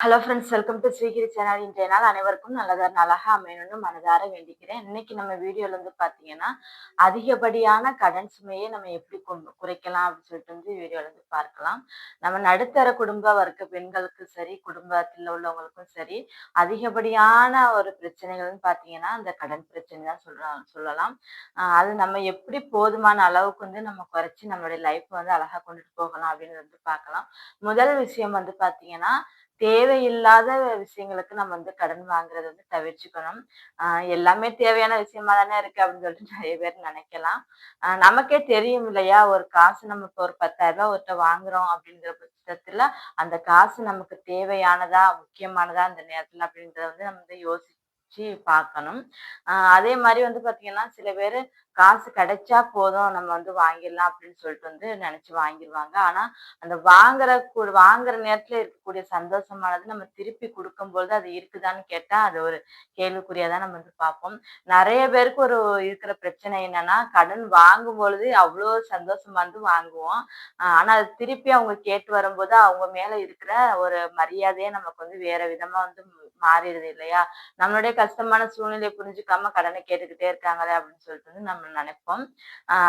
Hello friends welcome to Srigiri channel இன்றைய நாள் அனைவருக்கும் நல்லதாக நாளாக அமையணும்னு மனதார வேண்டிக்கிறேன். இன்னைக்கு நம்ம வீடியோல வந்து பார்த்தீங்கன்னா அதிகப்படியான கடன் சுமையை நம்ம எப்படி குறைக்கலாம் அப்படின்னு சொல்லிட்டு வந்து வீடியோல வந்து பார்க்கலாம். நம்ம நடுத்தர குடும்ப வர்க்க பெண்களுக்கு சரி குடும்பத்தில் உள்ளவங்களுக்கும் சரி அதிகப்படியான ஒரு பிரச்சனைகள்னு பார்த்தீங்கன்னா அந்த கடன் பிரச்சனை தான் சொல்லலாம். சொல்லலாம் அது நம்ம எப்படி போதுமான அளவுக்கு வந்து நம்ம குறைச்சி நம்மளுடைய லைஃப் வந்து அழகா கொண்டுட்டு போகலாம் அப்படின்னு வந்து பார்க்கலாம். முதல் விஷயம் வந்து பார்த்தீங்கன்னா தேவையில்லாத விஷயங்களுக்கு நம்ம வந்து கடன் வாங்குறது வந்து தவிர்த்துக்கணும். ஆஹ் எல்லாமே தேவையான விஷயமா தானே இருக்கு அப்படின்னு சொல்லிட்டு நிறைய பேர் நினைக்கலாம். ஆஹ் நமக்கே தெரியும் இல்லையா? ஒரு காசு நம்ம இப்போ ஒரு பத்தாயிரம் ரூபாய் ஒருத்த வாங்குறோம் அப்படிங்கிற பட்சத்துல அந்த காசு நமக்கு தேவையானதா முக்கியமானதா அந்த நேரத்துல அப்படின்றத வந்து நம்ம வந்து யோசிச்சு பார்க்கணும். அதே மாதிரி வந்து பார்த்தீங்கன்னா சில பேர் காசு கிடைச்சா போதும் நம்ம வந்து வாங்கிடலாம் அப்படின்னு சொல்லிட்டு வந்து நினைச்சு வாங்கிடுவாங்க ஆனால் அந்த வாங்குற கூ- வாங்குற நேரத்தில் இருக்கக்கூடிய சந்தோஷமானது நம்ம திருப்பி கொடுக்கும்பொழுது அது இருக்குதான்னு கேட்டால் அது ஒரு கேள்விக்குறியாக தான் நம்ம வந்து பார்ப்போம். நிறைய பேருக்கு ஒரு இருக்கிற பிரச்சனை என்னன்னா கடன் வாங்கும் பொழுது அவ்வளோ சந்தோஷமா வந்து வாங்குவோம். ஆனால் அது திருப்பி அவங்க கேட்டு வரும்போது அவங்க மேலே இருக்கிற ஒரு மரியாதையை நமக்கு வந்து வேற விதமாக வந்து மாறிடுது இல்லையா? நம்மளுடைய கஷ்டமான சூழ்நிலையை புரிஞ்சுக்காம கடனை கேட்டுக்கிட்டே இருக்காங்களே அப்படின்னு சொல்லிட்டு வந்து நம்ம நினைப்போம்.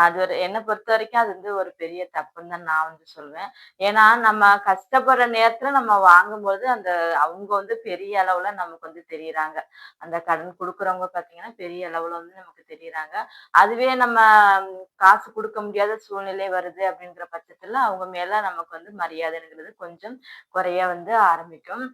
அது ஒரு என்னை பொறுத்த வரைக்கும் அது வந்து ஒரு பெரிய தப்புன்னு தான் நான் வந்து சொல்லுவேன் ஏன்னா நம்ம கஷ்டப்படுற நேரத்துல நம்ம வாங்கும்போது அந்த அவங்க வந்து பெரிய அளவுல நமக்கு வந்து தெரியுறாங்க. அந்த கடன் கொடுக்குறவங்க பாத்தீங்கன்னா பெரிய அளவுல வந்து நமக்கு தெரியுறாங்க. அதுவே நம்ம காசு கொடுக்க முடியாத சூழ்நிலை வருது அப்படிங்கிற பட்சத்துல அவங்க மேல நமக்கு வந்து மரியாதைங்கிறது கொஞ்சம் குறைய வந்து ஆரம்பிக்கும்.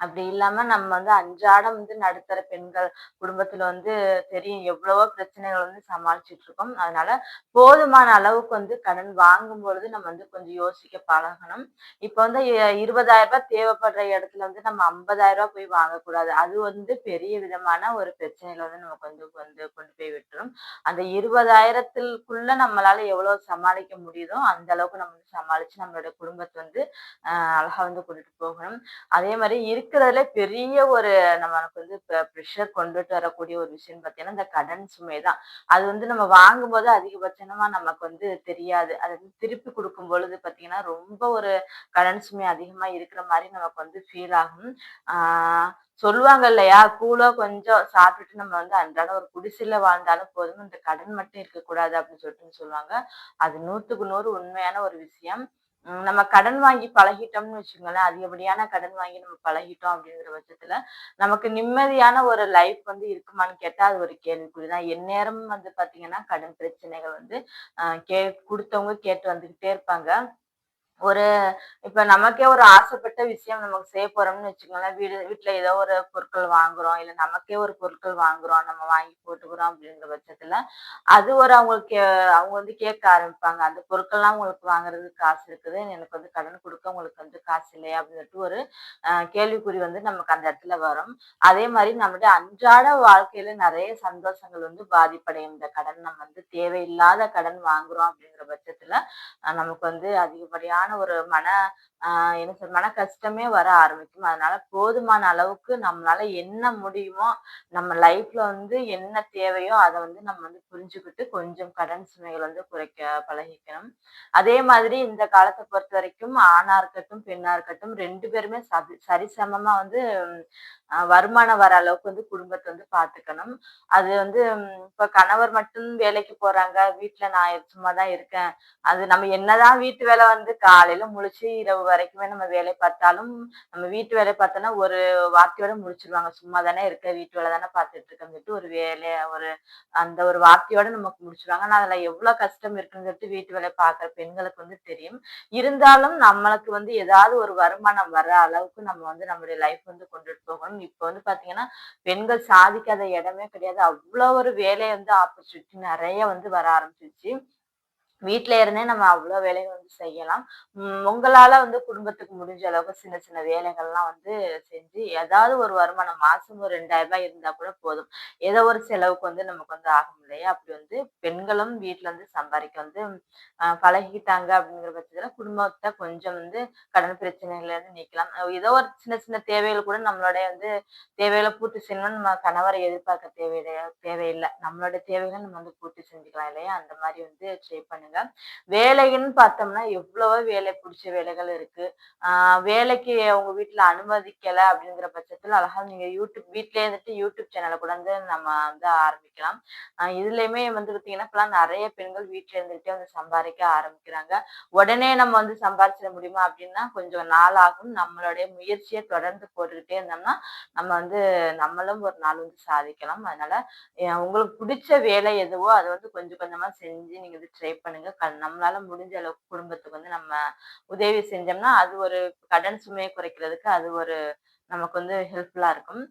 அப்படி இல்லாம நம்ம வந்து அன்றாடம் வந்து நடுத்தர பெண்கள் குடும்பத்துல வந்து தெரியும் எவ்வளவோ பிரச்சனைகள் வந்து சமாளிச்சுட்டு இருக்கோம். அதனால போதுமான அளவுக்கு வந்து கடன் வாங்கும் பொழுது நம்ம வந்து கொஞ்சம் யோசிக்க பழகணும். இப்ப வந்து இருபதாயிரம் ரூபாய் தேவைப்படுற இடத்துல வந்து நம்ம ஐம்பதாயிரம் ரூபாய் போய் வாங்கக்கூடாது. அது வந்து பெரிய விதமான ஒரு பிரச்சனையில வந்து நமக்கு வந்து வந்து கொண்டு போய் விட்டுரும் அந்த இருபதாயிரத்திற்குள்ள நம்மளால எவ்வளவு சமாளிக்க முடியுதோ அந்த அளவுக்கு நம்ம வந்து சமாளிச்சு நம்மளோட குடும்பத்தை வந்து ஆஹ் அழகா வந்து கொண்டுட்டு போகணும். அதே மாதிரி இருக்கிறதுல பெரிய ஒரு நம்மளுக்கு வந்து ப்ரெஷர் கொண்டுட்டு வரக்கூடிய ஒரு விஷயம் பார்த்தீங்கன்னா இந்த கடன் சுமை தான். அது வந்து நம்ம வாங்கும்போது அதிகபட்சமா நமக்கு வந்து தெரியாது. அது வந்து திருப்பி கொடுக்கும் பொழுது பார்த்தீங்கன்னா ரொம்ப ஒரு கடன் சுமை அதிகமா இருக்கிற மாதிரி நமக்கு வந்து ஃபீல் ஆகும். சொல்லுவாங்க இல்லையா? கூலோ கொஞ்சம் சாப்பிட்டுட்டு நம்ம வந்து அன்றாடம் ஒரு குடிசையில வாழ்ந்தாலும் போதும். இந்த கடன் மட்டும் இருக்கக்கூடாது அப்படின்னு சொல்லிட்டு சொல்லுவாங்க. அது நூத்துக்கு நூறு உண்மையான ஒரு விஷயம். நம்ம கடன் வாங்கி பழகிட்டோம்னு வச்சுக்கோங்களேன் அதிகப்படியான கடன் வாங்கி நம்ம பழகிட்டோம் அப்படிங்கிற பட்சத்துல நமக்கு நிம்மதியான ஒரு லைஃப் வந்து இருக்குமான்னு கேட்டா அது ஒரு கேள்விக்குறிதான் எந்நேரமும் வந்து பாத்தீங்கன்னா கடன் பிரச்சனைகள் வந்து ஆஹ் கே கொடுத்தவங்க கேட்டு வந்துகிட்டே இருப்பாங்க. ஒரு இப்ப நமக்கே ஒரு ஆசைப்பட்ட விஷயம் நமக்கு செய்ய போறோம்னு வச்சுக்கோங்களேன். வீடு வீட்டுல ஏதோ ஒரு பொருட்கள் வாங்குறோம் இல்ல நமக்கே ஒரு பொருட்கள் வாங்குறோம் நம்ம வாங்கி போட்டுக்கிறோம் அப்படிங்கிற பட்சத்துல அது ஒரு அவங்களுக்கு கே- அவங்க வந்து கேட்க ஆரம்பிப்பாங்க. அந்த பொருட்கள்லாம் உங்களுக்கு வாங்குறதுக்கு காசு இருக்குது. எனக்கு வந்து கடன் கொடுக்க உங்களுக்கு வந்து காசு இல்லையா அப்படின்னு சொல்லிட்டு ஒரு கேள்விக்குறி வந்து நமக்கு அந்த இடத்துல வரும். அதே மாதிரி நம்மளுடைய அன்றாட வாழ்க்கையில நிறைய சந்தோஷங்கள் வந்து பாதிப்படையும். இந்த கடன் நம்ம வந்து தேவையில்லாத கடன் வாங்குறோம் அப்படிங்கிற பட்சத்துல நமக்கு வந்து அதிகப்படியான ஒரு மன ஆஹ் என்ன சொல் மன கஷ்டமே வர ஆரம்பிக்கும். அதனால போதுமான அளவுக்கு நம்மளால என்ன முடியுமோ நம்ம லைஃப்ல வந்து என்ன தேவையோ அதை வந்து நம்ம வந்து புரிஞ்சுக்கிட்டு கொஞ்சம் கடன் சுமைகள் வந்து குறைக்க பழகிக்கணும். அதே மாதிரி இந்த காலத்தை பொறுத்த வரைக்கும் ஆணா இருக்கட்டும் பெண்ணா இருக்கட்டும் ரெண்டு பேருமே சரி சரிசமமா வந்து வருமானம் வர அளவுக்கு வந்து குடும்பத்தை வந்து பாத்துக்கணும். அது வந்து இப்போ இப்ப கணவர் மட்டும் வேலைக்கு போறாங்க வீட்டுல நான் சும்மா தான் இருக்கேன். அது நம்ம என்னதான் வீட்டு வேலை வந்து காலையில முழிச்சு இரவு வரைக்குமே நம்ம வேலை பார்த்தாலும் நம்ம வீட்டு வேலை பார்த்தோன்னா ஒரு வார்த்தையோட முடிச்சிருவாங்க சும்மா தானே இருக்க வீட்டு வேலை தானே பார்த்துட்டு இருக்கேன்னு சொல்லிட்டு ஒரு வேலை ஒரு அந்த ஒரு வார்த்தையோட நமக்கு முடிச்சிருவாங்க. ஆனா அதுல எவ்வளவு கஷ்டம் இருக்குன்னு சொல்லிட்டு வீட்டு வேலை பார்க்குற பெண்களுக்கு வந்து தெரியும். இருந்தாலும் நம்மளுக்கு வந்து ஏதாவது ஒரு வருமானம் வர அளவுக்கு நம்ம வந்து நம்மளுடைய லைஃப் வந்து கொண்டுட்டு போகணும். இப்போ வந்து பாத்தீங்கன்னா பெண்கள் சாதிக்காத இடமே கிடையாது. அவ்வளவு ஒரு வேலை வந்து ஆப்பர்ச்சுனிட்டி நிறைய வந்து வர ஆரம்பிச்சிருச்சு. வீட்ல இருந்தே நம்ம அவ்வளவு வேலைகள் வந்து செய்யலாம். உங்களால வந்து குடும்பத்துக்கு முடிஞ்ச அளவுக்கு சின்ன சின்ன வேலைகள்லாம் வந்து செஞ்சு ஏதாவது ஒரு வருமானம் மாசம் ஒரு ரெண்டாயிரம் ரூபாய் இருந்தா கூட போதும். ஏதோ ஒரு செலவுக்கு வந்து நமக்கு வந்து ஆகும் இல்லையா? அப்படி வந்து பெண்களும் வீட்டுல இருந்து சம்பாதிக்க வந்து பழகிட்டாங்க அப்படிங்கிற பட்சத்துல குடும்பத்தை கொஞ்சம் வந்து கடன் பிரச்சனைகள்ல இருந்து நீக்கலாம். ஏதோ ஒரு சின்ன சின்ன தேவைகள் கூட நம்மளுடைய வந்து தேவைகளை பூர்த்தி செய்யணும்னு நம்ம கணவரை எதிர்பார்க்க தேவையில்லை. தேவையில்லை. நம்மளோட தேவைகளை நம்ம வந்து பூர்த்தி செஞ்சுக்கலாம் இல்லையா? அந்த மாதிரி வந்து ட்ரை பண்ணுங்க. பண்ணுங்க வேலைன்னு பார்த்தோம்னா எவ்வளவோ வேலை பிடிச்ச வேலைகள் இருக்கு. ஆஹ் வேலைக்கு உங்க வீட்டுல அனுமதிக்கல அப்படிங்கிற பட்சத்துல அழகா நீங்க யூடியூப் வீட்லயே இருந்துட்டு யூடியூப் சேனலை கூட வந்து நம்ம வந்து ஆரம்பிக்கலாம். ஆஹ் இதுலயுமே வந்து பாத்தீங்கன்னா இப்பெல்லாம் நிறைய பெண்கள் வீட்டுல இருந்துகிட்டே வந்து சம்பாதிக்க ஆரம்பிக்கிறாங்க. உடனே நம்ம வந்து சம்பாதிச்சிட முடியுமா அப்படின்னா கொஞ்சம் நாள் ஆகும். நம்மளுடைய முயற்சியை தொடர்ந்து போட்டுக்கிட்டே இருந்தோம்னா நம்ம வந்து நம்மளும் ஒரு நாள் வந்து சாதிக்கலாம். அதனால உங்களுக்கு பிடிச்ச வேலை எதுவோ அதை வந்து கொஞ்சம் கொஞ்சமா செஞ்சு நீங்க வந்து ட்ரை பண்ணுங்க. க- நம்மளால முடிஞ்ச அளவுக்கு குடும்பத்துக்கு வந்து நம்ம உதவி செஞ்சோம்னா அது ஒரு கடன் சுமையை குறைக்கிறதுக்கு அது ஒரு நமக்கு வந்து ஹெல்ப்ஃபுல்லா இருக்கும்.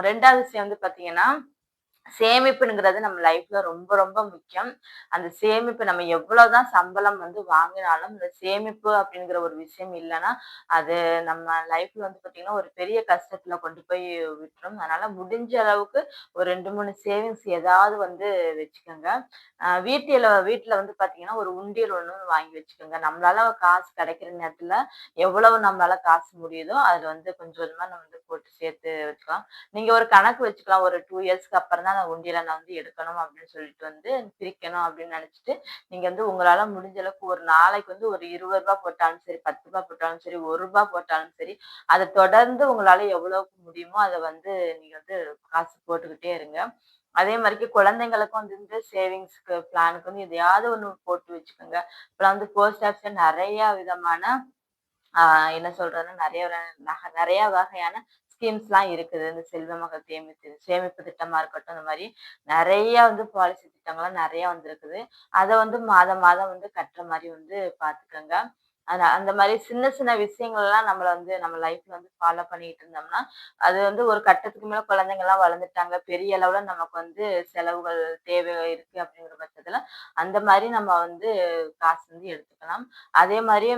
ரெண்டாவது விஷயம் வந்து பாத்தீங்கன்னா சேமிப்புங்கிறது நம்ம லைஃப்ல ரொம்ப ரொம்ப முக்கியம். அந்த சேமிப்பு நம்ம எவ்வளவுதான் சம்பளம் வந்து வாங்கினாலும் இந்த சேமிப்பு அப்படிங்கிற ஒரு விஷயம் இல்லைன்னா அது நம்ம லைஃப்ல வந்து பாத்தீங்கன்னா ஒரு பெரிய கஷ்டத்துல கொண்டு போய் விட்டுரும். அதனால முடிஞ்ச அளவுக்கு ஒரு ரெண்டு மூணு சேவிங்ஸ் ஏதாவது வந்து வச்சுக்கோங்க. வீட்டில வீட்டுல வந்து பாத்தீங்கன்னா ஒரு உண்டியல் ஒன்று வாங்கி வச்சுக்கோங்க. நம்மளால காசு கிடைக்கிற நேரத்துல எவ்வளவு நம்மளால காசு முடியுதோ அதுல வந்து கொஞ்சம் கொஞ்சமா நம்ம வந்து போட்டு சேர்த்து வச்சுக்கலாம். நீங்க ஒரு கணக்கு வச்சுக்கலாம். ஒரு டூ இயர்ஸ்க்கு அப்புறம் தான் நான் நான் வந்து எடுக்கணும் அப்படின்னு சொல்லிட்டு வந்து பிரிக்கணும் அப்படின்னு நினைச்சிட்டு நீங்க வந்து உங்களால முடிஞ்ச அளவுக்கு ஒரு நாளைக்கு வந்து ஒரு இருபது ரூபாய் போட்டாலும் சரி பத்து ரூபாய் போட்டாலும் சரி ஒரு ரூபாய் போட்டாலும் சரி அதை தொடர்ந்து உங்களால எவ்வளவுக்கு முடியுமோ அதை வந்து நீங்க வந்து காசு போட்டுக்கிட்டே இருங்க. அதே மாதிரிக்கு குழந்தைங்களுக்கும் வந்து இந்த சேவிங்ஸ்க்கு பிளானுக்கு வந்து எதையாவது ஒண்ணு போட்டு வச்சுக்கோங்க. இப்பெல்லாம் வந்து போஸ்ட் ஆஃபீஸ்ல நிறைய விதமான ஆஹ் என்ன சொல்றதுன்னா நிறைய நிறைய வகையான ஸ்கீம்ஸ்லாம் இருக்குது. இந்த செல்வ மகள் சேமிப்பு சேமிப்பு திட்டமா இருக்கட்டும் இந்த மாதிரி நிறைய வந்து பாலிசி திட்டங்கள்லாம் நிறைய வந்திருக்குது. அதை வந்து மாதம் மாதம் வந்து கட்டுற மாதிரி வந்து பாத்துக்கோங்க அந்த அந்த மாதிரி சின்ன சின்ன விஷயங்கள் எல்லாம் நம்மள வந்து நம்ம லைஃப்ல வந்து ஃபாலோ பண்ணிட்டு இருந்தோம்னா அது வந்து ஒரு கட்டத்துக்கு மேல குழந்தைங்க எல்லாம் வளர்ந்துட்டாங்க. பெரிய அளவுல நமக்கு வந்து செலவுகள் தேவை இருக்கு அப்படிங்கிற பட்சத்துல அந்த மாதிரி நம்ம வந்து காசு வந்து எடுத்துக்கலாம். அதே மாதிரி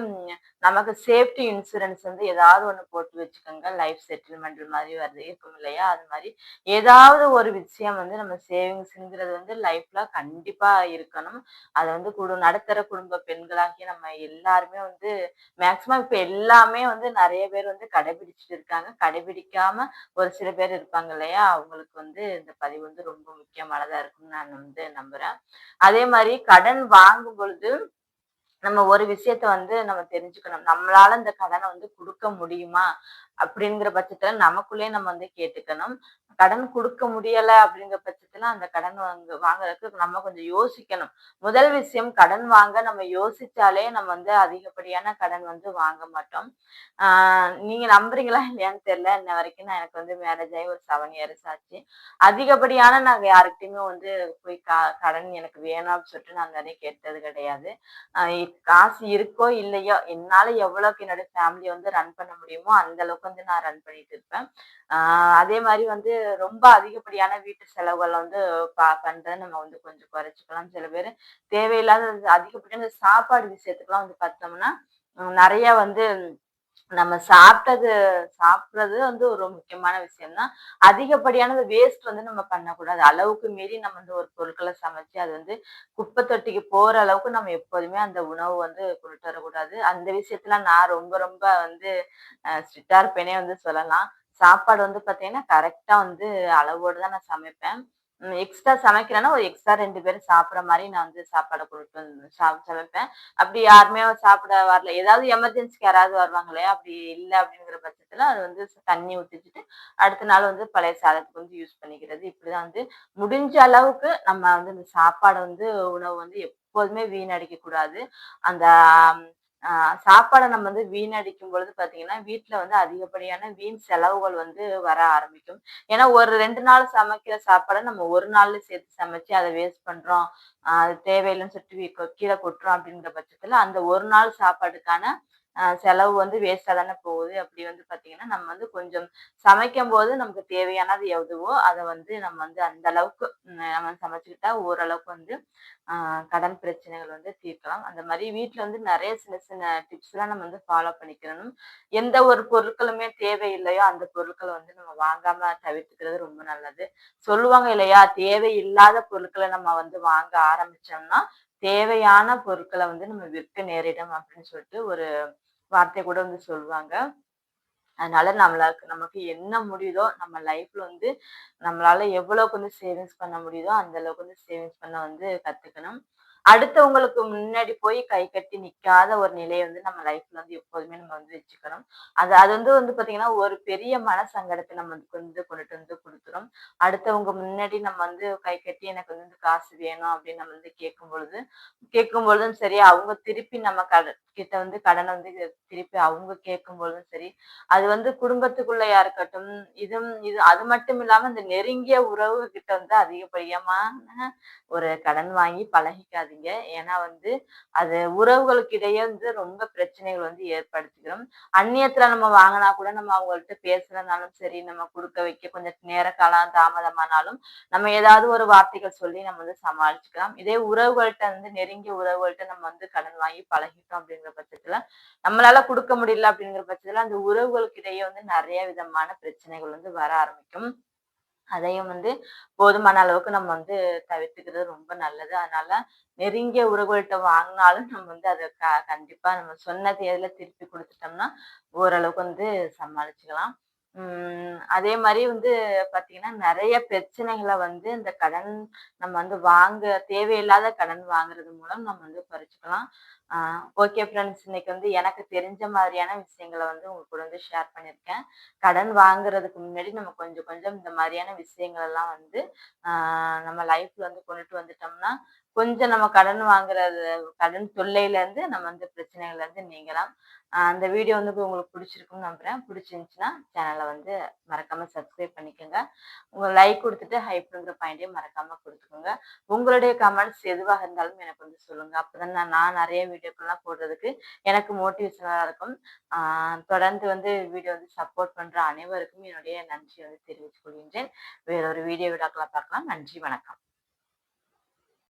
நமக்கு சேஃப்டி இன்சூரன்ஸ் வந்து ஏதாவது ஒண்ணு போட்டு வச்சுக்கோங்க. லைஃப் செட்டில்மெண்ட் மாதிரி வருது இருக்கும் இல்லையா? அது மாதிரி ஏதாவது ஒரு விஷயம் வந்து நம்ம சேவிங்ஸ்ங்கிறது வந்து லைஃப்ல கண்டிப்பா இருக்கணும். அதை வந்து குடு நடத்துற குடும்ப பெண்களாகிய நம்ம எல்லாருமே வந்து மேக்சிமம் இப்ப எல்லாமே வந்து நிறைய பேர் வந்து கடைபிடிச்சிட்டு இருக்காங்க. கடைபிடிக்காம ஒரு சில பேர் இருப்பாங்க இல்லையா? அவங்களுக்கு வந்து இந்த பதிவு வந்து ரொம்ப முக்கியமானதா இருக்கும்னு நான் வந்து நம்புறேன். அதே மாதிரி கடன் வாங்கும் பொழுது நம்ம ஒரு விஷயத்த வந்து நம்ம தெரிஞ்சுக்கணும். நம்மளால இந்த கடனை வந்து கொடுக்க முடியுமா? அப்படிங்கிற பட்சத்துல நமக்குள்ளே நம்ம வந்து கேட்டுக்கணும். கடன் கொடுக்க முடியல அப்படிங்கிற பட்சத்துல அந்த கடன் வாங்க வாங்குறதுக்கு நம்ம கொஞ்சம் யோசிக்கணும். முதல் விஷயம் கடன் வாங்க நம்ம யோசிச்சாலே நம்ம வந்து அதிகப்படியான கடன் வந்து வாங்க மாட்டோம். ஆஹ் நீங்க நம்புறீங்களா இல்லையான்னு தெரியல. இன்ன வரைக்கும் நான் எனக்கு வந்து மேரேஜ் ஆகி ஒரு செவன் இயர்ஸ் ஆச்சு. அதிகப்படியான நாங்க யாருக்கிட்டையுமே வந்து போய் க கடன் எனக்கு வேணும் அப்படின்னு சொல்லிட்டு நான் நிறைய கேட்டது கிடையாது. காசு இருக்கோ இல்லையோ என்னால எவ்வளவுக்கு என்னோட ஃபேமிலியை வந்து ரன் பண்ண முடியுமோ அந்த அளவுக்கு வந்து நான் ரன் பண்ணிட்டு இருப்பேன். ஆஹ் அதே மாதிரி வந்து ரொம்ப அதிகப்படியான வீட்டு செலவுகளை வந்து பண்றதை நம்ம வந்து கொஞ்சம் குறைச்சிக்கலாம். சில பேர் தேவையில்லாத அதிகப்படியான சாப்பாடு விஷயத்துக்குலாம் வந்து பார்த்தோம்னா நிறைய வந்து நம்ம சாப்பிட்டது சாப்பிட்றது வந்து ஒரு முக்கியமான விஷயம் தான் அதிகப்படியானது வேஸ்ட் வந்து நம்ம பண்ணக்கூடாது. அளவுக்கு மீறி நம்ம வந்து ஒரு பொருட்களை சமைச்சு அது வந்து குப்பை தொட்டிக்கு போற அளவுக்கு நம்ம எப்போதுமே அந்த உணவு வந்து கொண்டு வரக்கூடாது. அந்த விஷயத்துல நான் ரொம்ப ரொம்ப வந்து ஸ்ட்ரிக்டா இருப்பேனே வந்து சொல்லலாம். சாப்பாடு வந்து பார்த்தீங்கன்னா கரெக்டாக வந்து அளவோடு தான் நான் சமைப்பேன். எக்ஸ்ட்ரா சமைக்கிறேன்னா ஒரு எக்ஸ்ட்ரா ரெண்டு பேரும் சாப்பிட்ற மாதிரி நான் வந்து சாப்பாடை கொடுத்து வந்து சா- சமைப்பேன். அப்படி யாருமே சாப்பிட வரல. ஏதாவது எமர்ஜென்சிக்கு யாராவது வருவாங்களே அப்படி இல்லை அப்படிங்கிற பட்சத்துல அது வந்து தண்ணி ஊற்றிச்சிட்டு அடுத்த நாள் வந்து பழைய சாதத்துக்கு வந்து யூஸ் பண்ணிக்கிறது. இப்படிதான் வந்து முடிஞ்ச அளவுக்கு நம்ம வந்து இந்த சாப்பாடை வந்து உணவு வந்து எப்போதுமே வீணடிக்க கூடாது அந்த சாப்பாடை நம்ம வந்து வீணடிக்கும் பொழுது பார்த்தீங்கன்னா வீட்டில் வந்து அதிகப்படியான வீண் செலவுகள் வந்து வர ஆரம்பிக்கும். ஏன்னா ஒரு ரெண்டு நாள் சமைக்கிற சாப்பாடை நம்ம ஒரு நாள்ல சேர்த்து சமைச்சு அதை வேஸ்ட் பண்ணுறோம் அது தேவையில்லைன்னு சொல்லிட்டு கொ- கீழே கொட்டுறோம் அப்படிங்கிற பட்சத்தில் அந்த ஒரு நாள் சாப்பாட்டுக்கான செலவு வந்து வேஸ்ட்டாக தானே போகுது. அப்படி வந்து பார்த்தீங்கன்னா நம்ம வந்து கொஞ்சம் சமைக்கும் போது நமக்கு தேவையானது எதுவோ அதை வந்து நம்ம வந்து அந்த அளவுக்கு நம்ம சமைச்சுக்கிட்டா ஓரளவுக்கு வந்து கடன் பிரச்சனைகள் வந்து தீர்க்கலாம். அந்த மாதிரி வீட்டில் வந்து நிறைய சின்ன சின்ன டிப்ஸ் எல்லாம் நம்ம வந்து ஃபாலோ பண்ணிக்கணும். எந்த ஒரு பொருட்களுமே தேவையில்லையோ அந்த பொருட்களை வந்து நம்ம வாங்காம தவிர்த்துக்கிறது ரொம்ப நல்லது. சொல்லுவாங்க இல்லையா தேவையில்லாத பொருட்களை நம்ம வந்து வாங்க ஆரம்பிச்சோம்னா தேவையான பொருட்களை வந்து நம்ம விற்க நேரிடும் அப்படின்னு சொல்லிட்டு ஒரு வார்த்தை கூட வந்து சொல்லுவாங்க. அதனால நம்மளுக்கு நமக்கு என்ன முடியுதோ நம்ம லைஃப்ல வந்து நம்மளால எவ்வளவுக்கு வந்து சேவிங்ஸ் பண்ண முடியுதோ அந்த அளவுக்கு வந்து சேவிங்ஸ் பண்ண வந்து கத்துக்கணும். அடுத்தவங்களுக்கு முன்னாடி போய் கை கட்டி நிக்காத ஒரு நிலையை வந்து நம்ம லைஃப்ல வந்து எப்போதுமே நம்ம வந்து வச்சுக்கணும். அது அது வந்து வந்து பாத்தீங்கன்னா ஒரு பெரிய மன சங்கடத்தை நம்ம வந்து கொண்டுட்டு வந்து கொடுத்துரும். அடுத்தவங்க முன்னாடி நம்ம வந்து கை கட்டி எனக்கு வந்து காசு வேணும் அப்படின்னு நம்ம வந்து கேட்கும் பொழுது கேட்கும் பொழுதும் சரி அவங்க திருப்பி நம்ம கடன் கிட்ட வந்து கடனை வந்து திருப்பி அவங்க கேட்கும் பொழுதும் சரி அது வந்து குடும்பத்துக்குள்ளயா இருக்கட்டும் இதுவும் இது அது மட்டும் இல்லாம இந்த நெருங்கிய உறவு கிட்ட வந்து அதிகப்படியமான ஒரு கடன் வாங்கி பழகிக்காது பண்ணாதீங்க. ஏன்னா வந்து அது உறவுகளுக்கு இடையே வந்து ரொம்ப பிரச்சனைகள் வந்து ஏற்படுத்திக்கிறோம் அந்நியத்துல நம்ம வாங்கினா கூட நம்ம அவங்கள்ட்ட பேசுறதுனாலும் சரி நம்ம கொடுக்க வைக்க கொஞ்சம் நேர காலம் தாமதமானாலும் நம்ம ஏதாவது ஒரு வார்த்தைகள் சொல்லி நம்ம வந்து சமாளிச்சுக்கலாம். இதே உறவுகள்கிட்ட வந்து நெருங்கிய உறவுகள்கிட்ட நம்ம வந்து கடன் வாங்கி பழகிட்டோம் அப்படிங்கிற பட்சத்துல நம்மளால கொடுக்க முடியல அப்படிங்கிற பட்சத்துல அந்த உறவுகளுக்கு இடையே வந்து நிறைய விதமான பிரச்சனைகள் வந்து வர ஆரம்பிக்கும். அதையும் வந்து போதுமான அளவுக்கு நம்ம வந்து தவிர்த்துக்கிறது ரொம்ப நல்லது. அதனால நெருங்கிய உறவுகள்கிட்ட வாங்கினாலும் நம்ம வந்து அதை க கண்டிப்பாக நம்ம சொன்ன தேதியில் திருப்பி கொடுத்துட்டோம்னா ஓரளவுக்கு வந்து சமாளிச்சுக்கலாம். அதே மாதிரி வந்து பாத்தீங்கன்னா நிறைய பிரச்சனைகளை வந்து இந்த கடன் நம்ம வந்து வாங்க தேவையில்லாத கடன் வாங்குறது மூலம் நம்ம வந்து குறைச்சிக்கலாம் ஓகே ஃப்ரெண்ட்ஸ் இன்னைக்கு வந்து எனக்கு தெரிஞ்ச மாதிரியான விஷயங்களை வந்து உங்க கூட வந்து ஷேர் பண்ணியிருக்கேன் கடன் வாங்குறதுக்கு முன்னாடி நம்ம கொஞ்சம் கொஞ்சம் இந்த மாதிரியான விஷயங்கள் எல்லாம் வந்து நம்ம லைஃப்ல வந்து கொண்டுட்டு வந்துட்டோம்னா கொஞ்சம் நம்ம கடன் வாங்குறது கடன் தொல்லையில இருந்து நம்ம வந்து பிரச்சனைகள்ல இருந்து நீங்கலாம். அந்த வீடியோ வந்து உங்களுக்கு பிடிச்சிருக்குன்னு நம்புறேன். பிடிச்சிருந்துச்சுன்னா சேனலை வந்து மறக்காம சப்ஸ்கிரைப் பண்ணிக்கோங்க. உங்க லைக் கொடுத்துட்டு ஹைப்ங்கிற பாயிண்டையும் மறக்காம கொடுத்துக்கோங்க. உங்களுடைய கமெண்ட்ஸ் எதுவாக இருந்தாலும் எனக்கு வந்து சொல்லுங்க. அப்பதான் நான் நிறைய வீடியோக்கள்லாம் போடுறதுக்கு எனக்கு மோட்டிவேஷனாக இருக்கும். தொடர்ந்து வந்து வீடியோ வந்து சப்போர்ட் பண்ற அனைவருக்கும் என்னுடைய நன்றி வந்து தெரிவித்துக் கொள்கின்றேன். வேறொரு வீடியோ விடாக்கெல்லாம் பார்க்கலாம். நன்றி வணக்கம்.